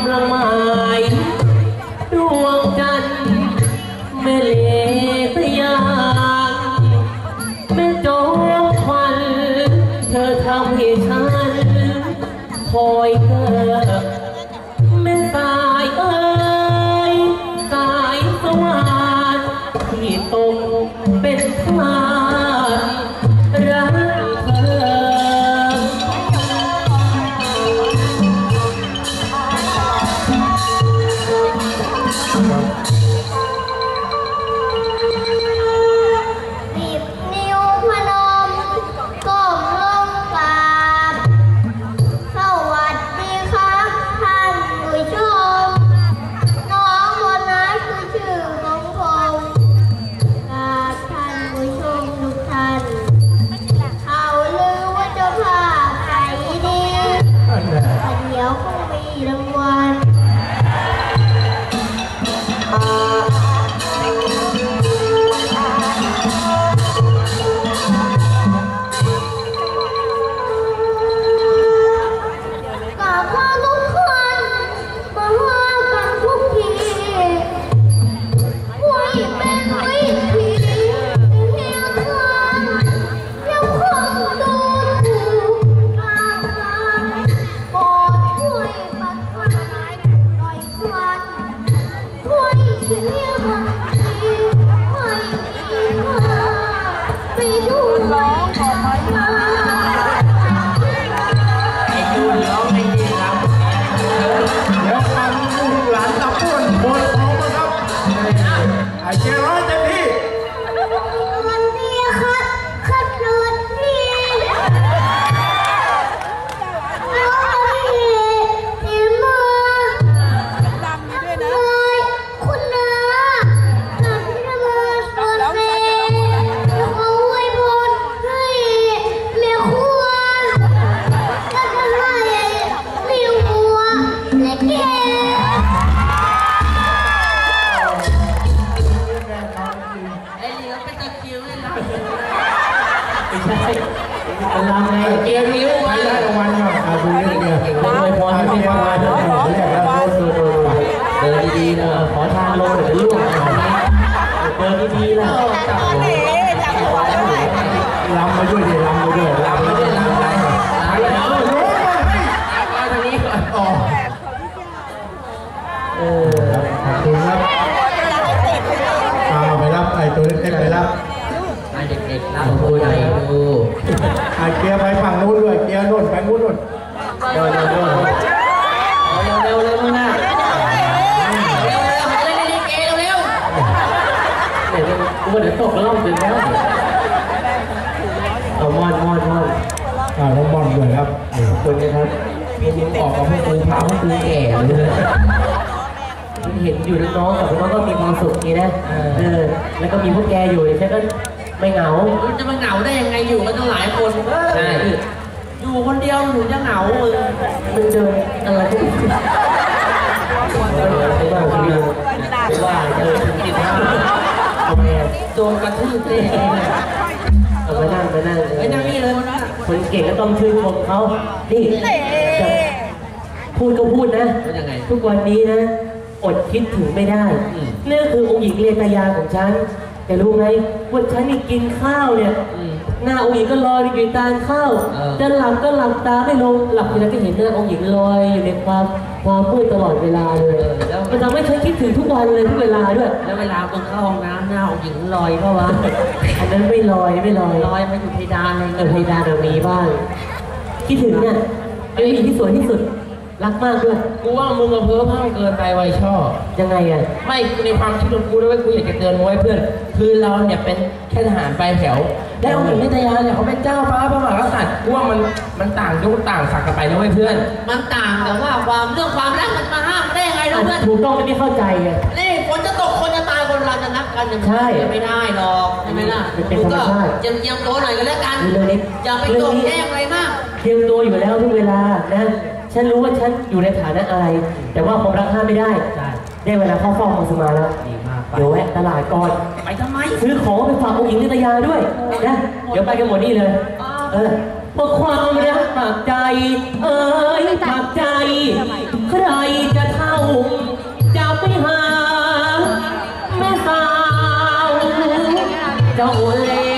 ำลั คง วยเอเป็นตะคริวเลยนะไม่ใช่เป็นลไงเกียร์นิ้วใครมาได้รางวัลก่อนอาดูเรื่องเดียวอวยพรให้เป็นวันแรกแล้วโดนโดนโดนเดินดีๆนะขอทางลงเดี๋ยวจะล่วงเดินดีๆนะ เด็กๆขนะอบคุณใจดูไอ้เกียร์ไปฝั่งนู้นด้วยเกียร์นู้นไปนู้นนู้นโดนโดนโดนเร็วๆเร็วๆมึงนะเร็วๆเล่นลิเกเร็วเนี่ยกูว่าเดี๋ยวตกแล้วล่องถึงแล้วเอามอนมอนมอนอ่าน้องบอลด้วยครับโอบคุณนะครับมีนิ้วออกกับพวกกูพาพวกกูแก่เลยเห็นอยู่น้องๆกับน้องก็มีความสุขนี้นะ เออ แล้วก็มีพวกแกอยู่เนี่ยฉันก็ ไม่เหงาๆมันจะมาเหงาได้ยังไงอยู่กันตั้งหลายคนใช่อยู่คนเดียวหนูจะเหงามึงมันเดินอะไรก็ไม่รู้เออไม่ว่าไม่ว่าไม่ว่าเออกินข้าวทำไมอะโดนกระทืบเต้เอาไปนั่งไปนั่งไอ้นั่งนี่เลยนะคนเก่งก็ต้องชื่นชมเขานี่จะพูดก็พูดนะเป็นยังไงทุกวันนี้นะ อดคิดถึงไม่ได้อืมนี่นคือองค์หญิงเรียตายาของฉัน แต่รู้ไหมว่าฉันนี่กินข้าวเนี่ยอืมหน้าองค์หญิงก็ลอยอยู่ตามข้าว เออ จะหลับก็หลับตาไม่ลง หลับทีไรก็เห็นหน้าองค์หญิงลอยอยู่ในความความมืดตลอดเวลาเลยมันทำให้ฉันคิดถึงทุกวันเลยทุกเวลาด้วย แล้วเวลามึงเข้าห้องน้ำหน้าของหญิงลอยก็วะอันนั้นไม่ลอยไม่ลอยลอยมาอยู่เพดานเลยเออเพดานแบบนี้บ้าง คิดถึงเนี่ยเป็นผู้หญิงที่สวยที่สุด รักมากด้วย กูว่ามึงกับเพ้อเพ่อเกินไปไว้ชอบ ยังไงอะ ไม่ในความคิดของกูด้วยกูอยากจะเตือนมึงไว้เพื่อน คือเราเนี่ยเป็นแค่ทหารปลายแถว แล้วองค์หญิงนิตยาเนี่ยเขาเป็นเจ้าฟ้าพระมหากษัตริย์กูว่ามันมันต่างยุคต่างศักดิ์กันไปนะเว้ยเพื่อนมันต่างแต่ว่าความเรื่องความรักมันมาห้ามได้ยังไงอะเพื่อนถูกต้องไม่ได้เข้าใจไงนี่ฝนจะตกคนจะตายคนเราจะนักกันอย่างใช่ไม่ได้หรอกใช่ไหมล่ะมันเป็นกูก็ธรรมชาติเจียมเจียมตัวหน่อยก็แล้วกันเรื่องนี้อย่าไปเรื่โกองงนี้แจ้งอะไรมากเตรียมตัวอยู่แล้วทุกเวลานะ ฉันรู้ว่าฉันอยู่ในฐานะอะไร แต่ว่าความรักห้ามไม่ได้ ได้เวลาเข้าเฝ้าของสมาแล้วเดี๋ยวแวะตลาดก่อน ไปทำไม ซื้อของไปฝากองหญิงนิตยาด้วยนะ เดี๋ยวไปกันหมดนี่เลย เออพวะความรักปักใจ เอ้ยปักใจ ใครจะเท่า จะไปหา แม่สาวเจ้าเล่